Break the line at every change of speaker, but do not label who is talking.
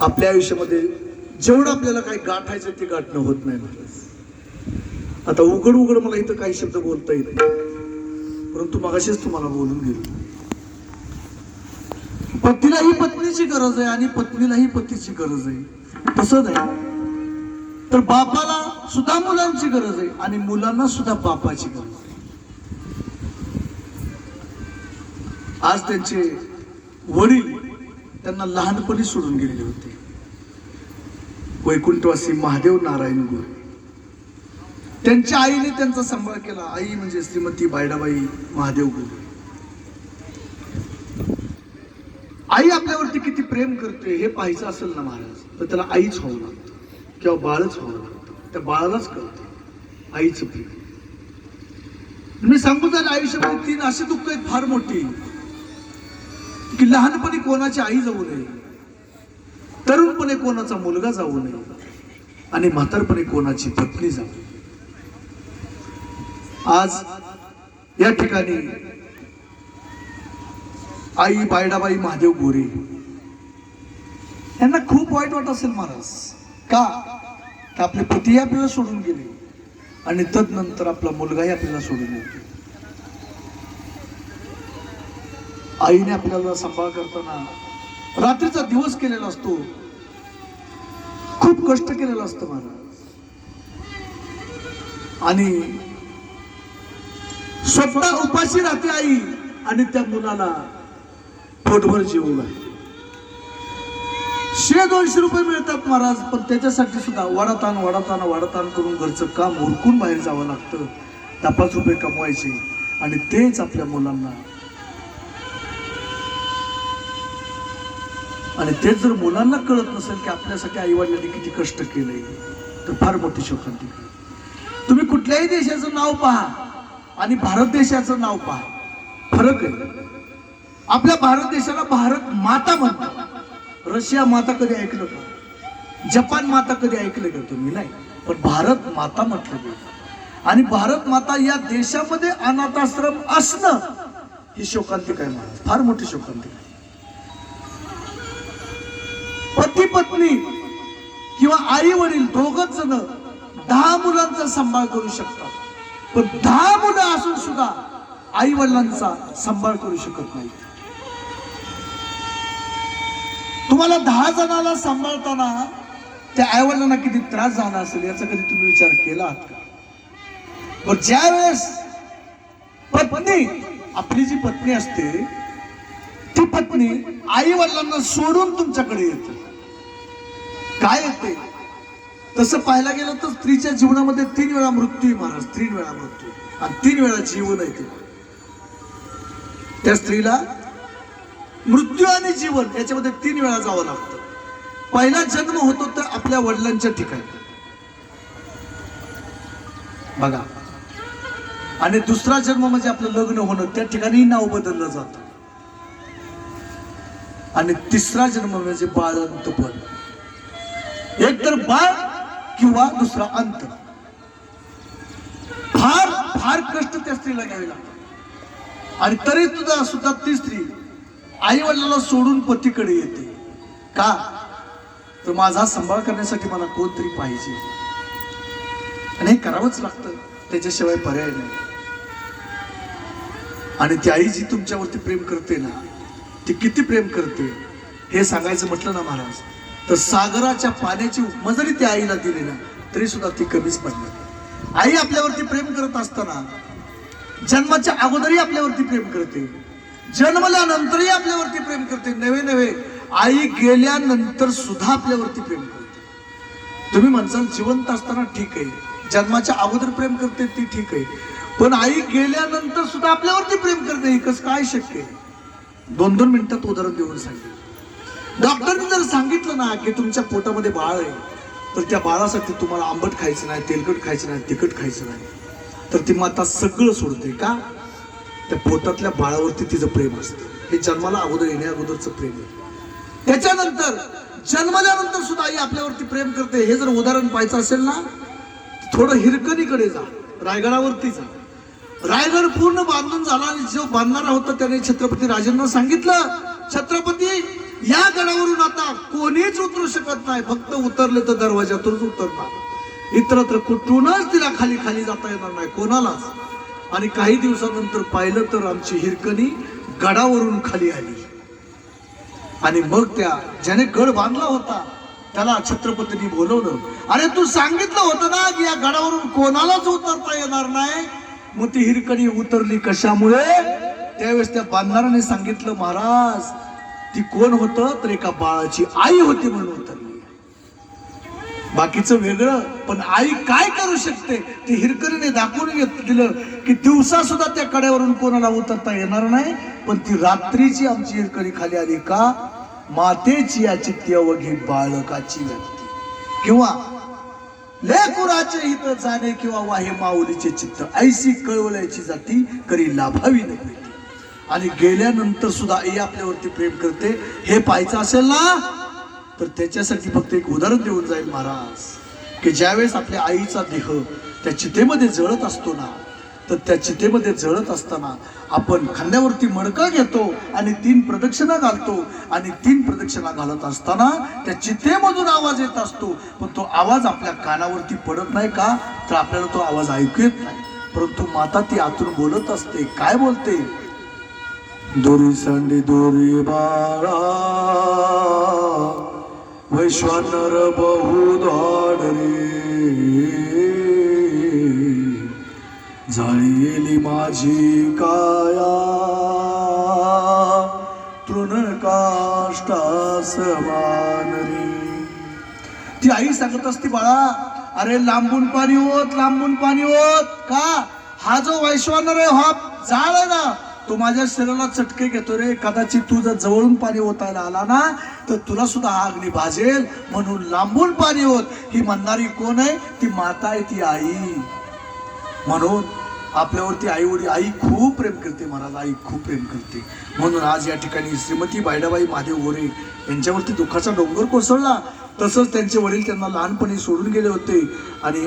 आपल्या आयुष्यामध्ये जेवढं आपल्याला काही गाठायचं ते गाठणं होत नाही आता उघड उघड मला इथं काही शब्द बोलता येत नाही. परंतु मगाशीच तुम्हाला बोलून गेलो. पतीलाही पत्नीची गरज आहे आणि पत्नीलाही पतीची गरज आहे. तसं नाही. तर बापाला सुद्धा मुलांची गरज आहे आणि मुलांना सुद्धा बापाची गरज आहे. आज त्यांचे वडील त्यांना लहानपणी सोडून गेलेले होते. वैकुंठवासी महादेव नारायण गोरे. त्यांच्या आईने त्यांचा सांभाळ केला. आई म्हणजे श्रीमती बायडाबाई महादेव गोरे. आई आपल्यावरती किती प्रेम करते हे पाहायचं असेल ना महाराज तर त्याला आईच व्हावं लागतं किंवा बाळच व्हावं लागतं. त्या बाळालाच कळतं. आईचं प्रेम. मी सांगू झालं आयुष्यामध्ये तीन अशी दुःख आहेत फार मोठी. की लहानपणी कोणाची आई जाऊ नये तरुणपणे कोणाचा मुलगा जाऊ नये आणि म्हातारपणे कोणाची पत्नी जाऊ आज या ठिकाणी आई बायडाबाई महादेव गोरे यांना खूप वाईट वाटत असेल महाराज. का? आपले पती आपल्याला सोडून गेले आणि तदनंतर आपला मुलगाही आपल्याला सोडून गेला. आईने आपल्याला सांभाळ करताना रात्रीचा दिवस केलेला असतो. खूप कष्ट केलेलं असतं महाराज आणि स्वतः उपाशी राहते आई आणि त्या मुलाला पोटभर जेवू घालते शे दोनशे रुपये मिळतात महाराज पण त्याच्यासाठी सुद्धा वडाताण वडाताण वडाताण करून घरचं काम उरकून बाहेर जावं लागतं. दहा पाच रुपये कमवायचे आणि तेच आपल्या मुलांना आणि तेच जर मुलांना कळत नसेल की आपल्यासाठी आईवडिलांनी किती कष्ट केले तर फार मोठी शोकांती. तुम्ही कुठल्याही देशाचं नाव पहा आणि भारत देशाचं नाव पहा. फरक आहे. आपल्या भारत देशाला भारत माता म्हणतात. रशिया माता कधी ऐकलं का? जपान माता कधी ऐकलं का तुम्ही? नाही. पण भारत माता म्हटलं गेलं. आणि भारत माता या देशामध्ये अनाथाश्रम असणं ही शोकांतिक आहे महाराज फार मोठी शोकांतिक आहे. पती पत्नी किंवा आई वडील दोघच जण दहा मुलांचा सांभाळ करू शकतात. पण दहा मुलं असून सुद्धा आई वडिलांचा सांभाळ करू शकत नाही. तुम्हाला दहा जणाला सांभाळताना त्या आई वडिलांना किती त्रास झाला असेल याचा कधी तुम्ही विचार केला आहात का? पण ज्या वेळेस पत्नी आपली जी पत्नी असते ती पत्नी आई वडिलांना सोडून तुमच्याकडे येते. काय येते? तसं पाहायला गेलं तर स्त्रीच्या जीवनामध्ये तीन वेळा मृत्यू आहे महाराज तीन वेळा मृत्यू आणि तीन वेळा जीवन आहे ते. त्या स्त्रीला मृत्यू आणि जीवन याच्यामध्ये तीन वेळा जावं लागतं. पहिला जन्म होतो तर आपल्या वडिलांच्या ठिकाणी. बघा. आणि दुसरा जन्म म्हणजे आपलं लग्न होणं त्या ठिकाणी नाव बदललं जातं. आणि तिसरा जन्म म्हणजे बाळंतपण एक तर बाळ किंवा दुसरा अंत. फार फार कष्ट त्या स्त्रीला घ्यावे लागतात. आणि तरी सुद्धा सुद्धा ती स्त्री आई वडिलांना सोडून पतीकडे येते. का? तर माझा सांभाळ करण्यासाठी मला कोणतरी पाहिजे. आणि हे करावंच लागतं. त्याच्याशिवाय पर्याय नाही. आणि ती आई जी तुमच्यावरती प्रेम करते ना ती किती प्रेम करते हे सांगायचं म्हटलं ना महाराज तर सागराच्या पाण्याची उपमा जरी त्या आईला दिली ना तरी सुद्धा ती कमीच पडणार आई आपल्यावरती प्रेम करत असताना जन्माच्या अगोदरही आपल्यावरती प्रेम करते. जन्मल्यानंतरही आपल्यावरती प्रेम करते. नवे नवे आई गेल्यानंतर सुद्धा आपल्यावरती प्रेम करते. तुम्ही म्हणसाल जिवंत असताना ठीक आहे. जन्माच्या अगोदर प्रेम करते ती ठीक आहे. पण आई गेल्यानंतर सुद्धा आपल्यावरती प्रेम करते. हे कसं काय शक्य आहे? दोन दोन मिनिटात उदाहरण देऊन सांगितलं डॉक्टरने जर सांगितलं ना की तुमच्या पोटामध्ये बाळ आहे तर त्या बाळासाठी तुम्हाला आंबट खायचं नाही तेलकट खायचं नाही तिखट खायचं नाही. तर ती माता सगळं सोडते का? त्या पोटातल्या बाळावरती तिचं प्रेम असतं. हे जन्माला अगोदर येण्या अगोदरचं प्रेम आहे. त्याच्यानंतर जन्मल्यानंतर सुद्धा आई आपल्यावरती प्रेम करते. हे जर उदाहरण पाहायचं असेल ना थोडं हिरकणीकडे जा. रायगडावरती जा. रायगड पूर्ण बांधून झाला आणि जो बांधणारा होता त्याने छत्रपती राजेंना सांगितलं छत्रपती या गडावरून आता कोणीच उतरू शकत नाही. फक्त उतरले तर दरवाजातूनच उतरणार. इतरत्र कुठूनच तिला खाली खाली जाता येणार नाही. कोणालाच. आणि काही दिवसानंतर पाहिलं तर आमची हिरकणी गडावरून खाली आली. आणि मग त्या ज्याने गड बांधला होता त्याला छत्रपतींनी बोलवलं. अरे तू सांगितलं होतं ना की या गडावरून कोणालाच उतरता येणार नाही? मग ती हिरकणी उतरली कशामुळे? त्यावेळेस त्या बांधणाऱ्याने सांगितलं महाराज ती कोण होतं तर एका बाळाची आई होती म्हणून उतरली. बाकीचं वेगळं पण आई काय करू शकते? ती हिरकरीने दाखवून घेत दिलं की दिवसा सुद्धा त्या कड्यावरून कोणाला उतरता येणार नाही पण ती रात्रीची आमची हिरकरी खाली आली का मातेची या चित्त्यवघी बाळकाची व्यक्ती. किंवा लेकुराचे हित जाणे किंवा वाहे माऊलीचे चित्त ऐशी कळवल्याची जाती करी लाभावी न आणि गेल्यानंतर सुद्धा आई आपल्यावरती प्रेम करते. हे पाहायचं असेल ना? तर त्याच्यासाठी फक्त एक उदाहरण देऊन जाईल महाराज की ज्यावेळेस आपल्या आईचा देह त्या चितेमध्ये जळत असतो ना तर त्या चितेमध्ये जळत असताना आपण खांद्यावरती मडका घेतो आणि तीन प्रदक्षिणा घालतो. आणि तीन प्रदक्षिणा घालत असताना त्या चितेमधून आवाज येत असतो. पण तो आवाज आपल्या कानावरती पडत नाही का? तर आपल्याला तो आवाज ऐकू येत नाही. परंतु माता ती आतून बोलत असते. काय बोलते? दोरी सांडी दोरी बाळा. वैश्वानर बहुधाड रे जाळी माझी काया. तृण काष्टा समान रे ती आई सांगत असते बाळा अरे लांबून पाणी होत लांबून पाणी होत. का? हा जो वैश्वानर आहे हा जाळ ना तू माझ्या शरीराला चटके घेतो रे. कदाचित तू जर जवळून पाणी ओतायला आला ना तर तुला सुद्धा हा अग्नी भाजेल. म्हणून लांबून पाणी होत ही म्हणणारी कोण आहे? ती माता आहे ती आई. म्हणून आपल्यावरती आई वडील आई खूप प्रेम करते महाराज आई खूप प्रेम करते. म्हणून आज या ठिकाणी श्रीमती बायडाबाई महादेव गोरे यांच्यावरती दुःखाचा डोंगर कोसळला. तसंच त्यांचे वडील त्यांना लहानपणी सोडून गेले होते. आणि